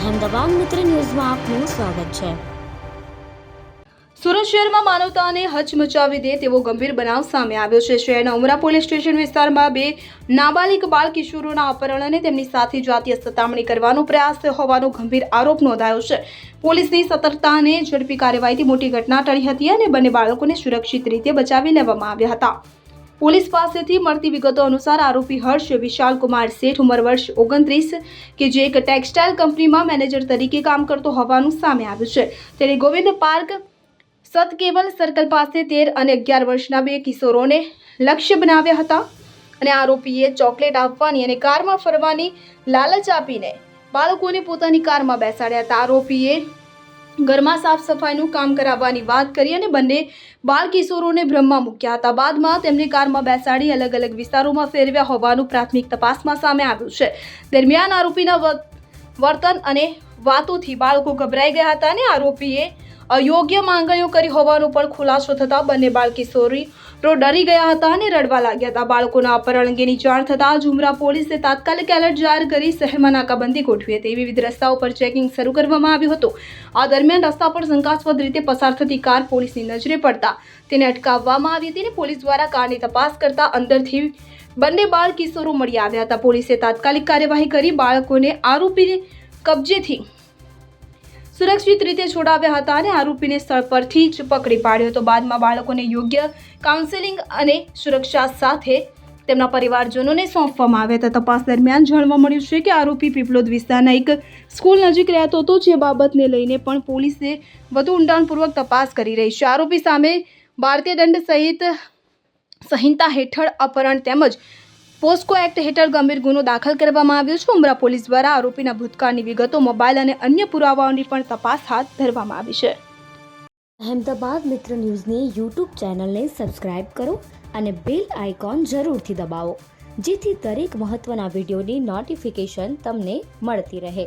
અહેમદાબાદ મિત્ર ન્યૂઝમાં આપનું સ્વાગત છે. સુરત શહેરમાં માનવતાને હચમચાવી દે તેવો ગંભીર બનાવ સામે આવ્યો છે. શહેરના ઉમરા પોલીસ સ્ટેશન વિસ્તારમાં બે નાબાલિક બાળ કિશોરોના અપહરણ અને તેમની સાથે જાતીય સતામણી કરવાનો પ્રયાસ હોવાનો ગંભીર આરોપ નોંધાયો છે. પોલીસની સતર્કતાને ઝડપી કાર્યવાહીથી મોટી ઘટના ટળી હતી અને બંને બાળકોને સુરક્ષિત રીતે બચાવી લેવામાં આવ્યા હતા. પોલીસ પાસેથી મળતી વિગતો અનુસાર આરોપી હર્ષ વિશાલ કુમાર શેઠ, ઉંમર વર્ષ ઓગણત્રીસ, કે જે એક ટેક્સટાઇલ કંપનીમાં મેનેજર તરીકે કામ કરતો હોવાનું સામે આવ્યું છે. તેણે ગોવિંદ પાર્ક, સતકેવલ સર્કલ પાસે તેર અને અગિયાર વર્ષના બે કિશોરોને લક્ષ્ય બનાવ્યા હતા અને આરોપીએ ચોકલેટ આપવાની અને કારમાં ફરવાની લાલચ આપીને બાળકોને પોતાની કારમાં બેસાડ્યા હતા. આરોપીએ ઘરમાં સાફ સફાઈનું કામ કરાવવાની વાત કરી અને બંને બાળ કિશોરોને ભ્રમમાં મૂક્યા હતા. બાદમાં તેમને કારમાં બેસાડી અલગ અલગ વિસ્તારોમાં ફેરવ્યા હોવાનું પ્રાથમિક તપાસમાં સામે આવ્યું છે. દરમિયાન આરોપીના વર્તન અને વાતોથી બાળકો ગભરાઈ ગયા હતા અને આરોપીએ અયોગ્ય માંગણીઓ કરી હોવાનો પણ ખુલાસો થતાં બંને બાળ કિશોરીઓ ડરી ગયા હતા અને રડવા લાગ્યા હતા. બાળકોના અપહરણ અંગેની જાણ થતાં જુમરા પોલીસે તાત્કાલિક એલર્ટ જાહેર કરી શહેરમાં નાકાબંધી ગોઠવી હતી. વિવિધ રસ્તાઓ પર ચેકિંગ શરૂ કરવામાં આવ્યું હતું. આ દરમિયાન રસ્તા પર શંકાસ્પદ રીતે પસાર થતી કાર પોલીસની નજરે પડતા તેને અટકાવવામાં આવી હતી અને પોલીસ દ્વારા કારની તપાસ કરતા અંદરથી બંને બાળ કિશોરો મળી આવ્યા હતા. પોલીસે તાત્કાલિક કાર્યવાહી કરી બાળકોને આરોપીને કબજેથી સુરક્ષિત રીતે છોડાવ્યા હતા અને આરોપીને સ્થળ પરથી જ પકડી પાડ્યો હતો. બાદમાં બાળકોને યોગ્ય કાઉન્સેલિંગ અને સુરક્ષા સાથે તેમના પરિવારજનોને સોંપવામાં આવ્યા હતા. તપાસ દરમિયાન જાણવા મળ્યું છે કે આરોપી પીપલોદ વિસ્તારના એક સ્કૂલ નજીક રહેતો હતો, જે બાબતને લઈને પણ પોલીસે વધુ ઊંડાણપૂર્વક તપાસ કરી રહી છે. આરોપી સામે ભારતીય દંડ સહિત સંહિતા હેઠળ અપહરણ તેમજ પોસ્કો એક્ટ હેઠળ ગંભીર ગુનો દાખલ કરવામાં આવ્યો છે. ઉમરા પોલીસ દ્વારા આરોપીના ભૂતકાળની વિગતો, મોબાઈલ અને અન્ય પુરાવાઓની પણ તપાસ હાથ ધરવામાં આવી છે. અહેમદાબાદ મિત્ર ન્યૂઝની યુટ્યુબ ચેનલને સબસ્ક્રાઇબ કરો અને બેલ આઇકોન જરૂરથી દબાવો, જેથી દરેક મહત્ત્વના વિડીયોની નોટિફિકેશન તમને મળતી રહે.